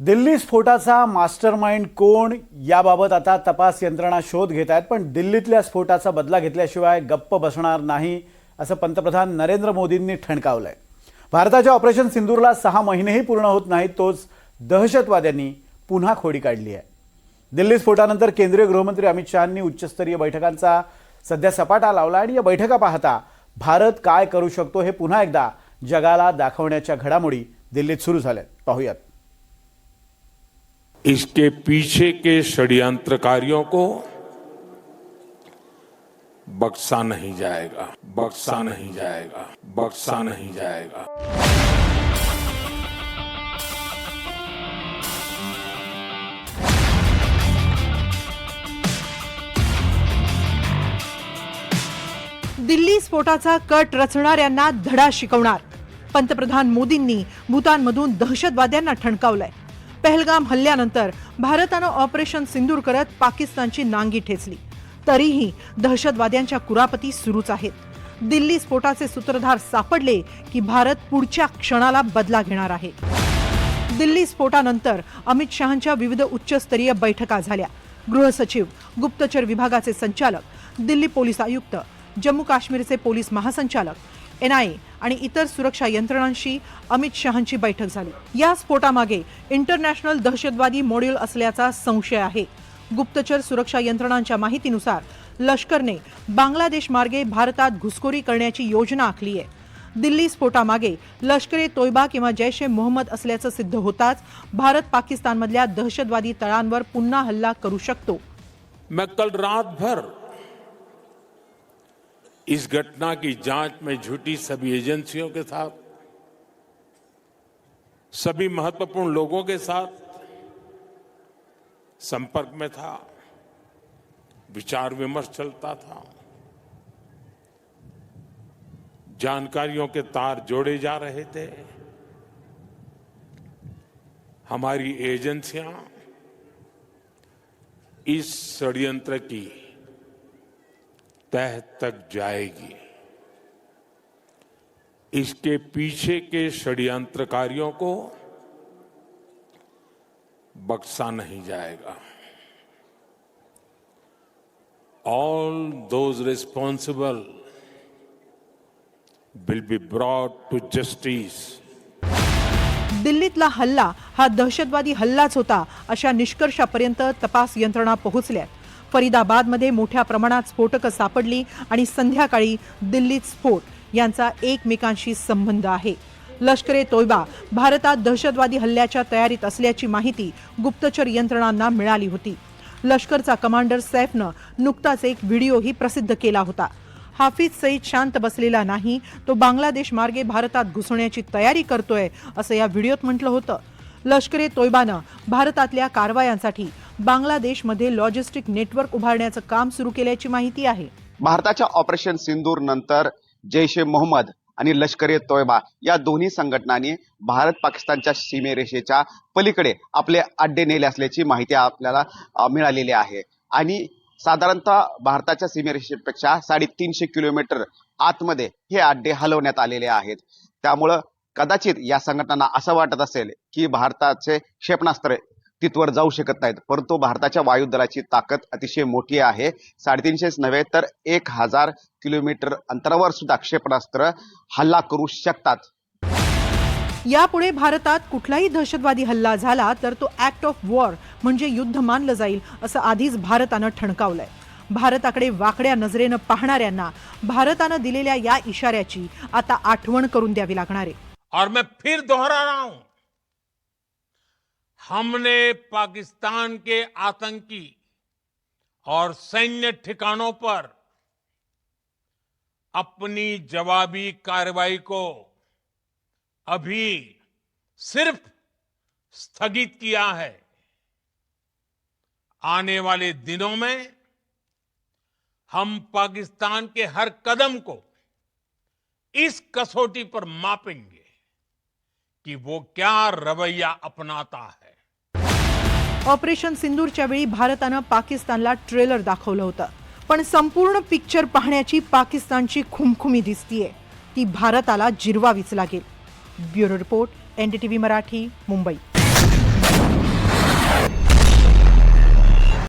Delhi स्फोटाचा master mind कोण याबाबत आता तपास यंत्रणा शोध घेत आहेत पण दिल्लीतल्या स्फोटाचा बदला घेतल्याशिवाय गप्प बसणार नाही असं पंतप्रधान नरेंद्र मोदींनी ठणकावलं आहे भारताच्या ऑपरेशन सिंदूरला सहा महिनेही पूर्ण होत नाहीत तोच दहशतवाद्यांनी पुन्हा खोडी काढली आहे. दिल्ली स्फोटानंतर केंद्रीय गृहमंत्री अमित शहानी उच्चस्तरीय बैठकांचा सध्या सपाटा लावला आणि या बैठका पाहता भारत काय करू शकतो हे पुन्हा एकदा जगाला दाखवण्याच्या घडामोडी दिल्लीत सुरू झाल्या पाहूयात. इसके पीछे के षड्यंत्रकारियों को बक्सा नहीं जाएगा बक्सा नहीं जाएगा बक्सा नहीं जाएगा। दिल्ली स्फोटाचा कट रचणाऱ्यांना धडा शिकवणार. पंतप्रधान मोदींनी भूतानमधून दहशतवाद्यांना ठणकावलंय. पहलगाम हल्ल्यानंतर भारतानं ऑपरेशन सिंदूर करत पाकिस्तानची नांगी ठेचली. तरीही दहशतवाद्यांच्या कुरापती सुरूच आहेत. दिल्ली स्फोटाचे सूत्रधार सापडले की भारत पुढच्या क्षणाला बदला घेणार आहे. दिल्ली स्फोटानंतर अमित शहांच्या विविध उच्चस्तरीय बैठका झाल्या. गृहसचिव गुप्तचर विभागाचे संचालक दिल्ली पोलीस आयुक्त जम्मू काश्मीरचे पोलीस महासंचालक एनआयए आणि इतर सुरक्षा यंत्रणांशी अमित शहांची बैठक झाली. या स्फोटामागे इंटरनॅशनल दहशतवादी मॉड्यूल असल्याचा संशय आहे. गुप्तचर सुरक्षा यंत्रणांच्या माहितीनुसार लष्करने बांगलादेश मार्गे भारतात घुसखोरी करण्याची योजना आखली आहे. दिल्ली स्फोटामागे लष्कर ए तोयबा किंवा जैश ए मोहम्मद असल्याचं सिद्ध होताच भारत पाकिस्तानमधल्या दहशतवादी तळांवर पुन्हा हल्ला करू शकतो. मैं कल रात भर इस घटना की जाँच में जुटी सभी एजेंसियों के साथ, सभी महत्वपूर्ण लोगों के साथ संपर्क में था, विचार विमर्श चलता था। जानकारियों के तार जोड़े जा रहे थे। हमारी एजेंसियाँ इस षड्यंत्र की तह तक जाएगी। इसके पीछे के षड्यंत्रकारियों को बक्सा नहीं जाएगा। All those responsible will be brought to justice दिल्लीतला हल्ला हा दहशतवादी हल्लाच होता अशा निष्कर्षापर्यंत तपास यंत्रणा पोहोचल्या. फरीदाबादमध्ये मोठ्या प्रमाणात स्फोटकं सापडली आणि संध्याकाळी दिल्लीत स्फोट यांचा एकमेकांशी संबंध आहे. लष्कर ए तोयबा भारतात दहशतवादी हल्ल्याच्या तयारीत असल्याची माहिती गुप्तचर यंत्रणांना मिळाली होती. लष्करचा कमांडर सैफनं नुकताच एक व्हिडिओही प्रसिद्ध केला होता. हाफिज सईद शांत बसलेला नाही तो बांगलादेश मार्गे भारतात घुसण्याची तयारी करतोय असं या व्हिडिओत म्हटलं होतं. लष्कर ए तोयबानं भारतातल्या कारवायांसाठी बांगलादेशमध्ये लॉजिस्टिक नेटवर्क उभारण्याचं काम सुरू केल्याची माहिती आहे. भारताच्या ऑपरेशन सिंदूर नंतर जैश ए मोहम्मद आणि लष्कर ए तोयबा या दोन्ही संघटनांनी भारत पाकिस्तानच्या सीमेरेषेच्या पलीकडे आपले अड्डे नेले असल्याची माहिती आपल्याला मिळालेली आहे. आणि साधारणतः भारताच्या सीमेरेषेपेक्षा साडेतीनशे किलोमीटर आतमध्ये हे अड्डे हलवण्यात आलेले आहेत. त्यामुळं कदाचित या संघटनांना असं वाटत असेल की भारताचे क्षेपणास्त्र तिथवर जाऊ शकत नाहीत. परंतु भारताच्या वायुदलाची ताकद अतिशय मोठी आहे. साडेतीनशेच नव्हे तर एक हजार किलोमीटर अंतरावर सुद्धा क्षेपणास्त्र हल्ला करू शकतात. यापुढे भारतात कुठलाही दहशतवादी हल्ला झाला तर तो ऍक्ट ऑफ वॉर म्हणजे युद्ध मानलं जाईल असं आधीच भारतानं ठणकावलंय. भारताकडे वाकड्या नजरेनं पाहणाऱ्यांना भारतानं दिलेल्या या इशाऱ्याची आता आठवण करून द्यावी लागणार आहे. और मैं फिर दोहरा रहा हूं. हमने पाकिस्तान के आतंकी और सैन्य ठिकानों पर अपनी जवाबी कार्रवाई को अभी सिर्फ़ स्थगित किया है। आने वाले दिनों में हम पाकिस्तान के हर कदम को इस कसौटी पर मापेंगे कि वो क्या रवैया अपनाता है। ऑपरेशन सिंदूरच्या वेळी भारतानं पाकिस्तानला ट्रेलर दाखवलं होतं. पण संपूर्ण पिक्चर पाहण्याची पाकिस्तानची खुमखुमी दिसतीये. ती भारताला जिरवावीच लागेल. Bureau report NDTV Marathi Mumbai.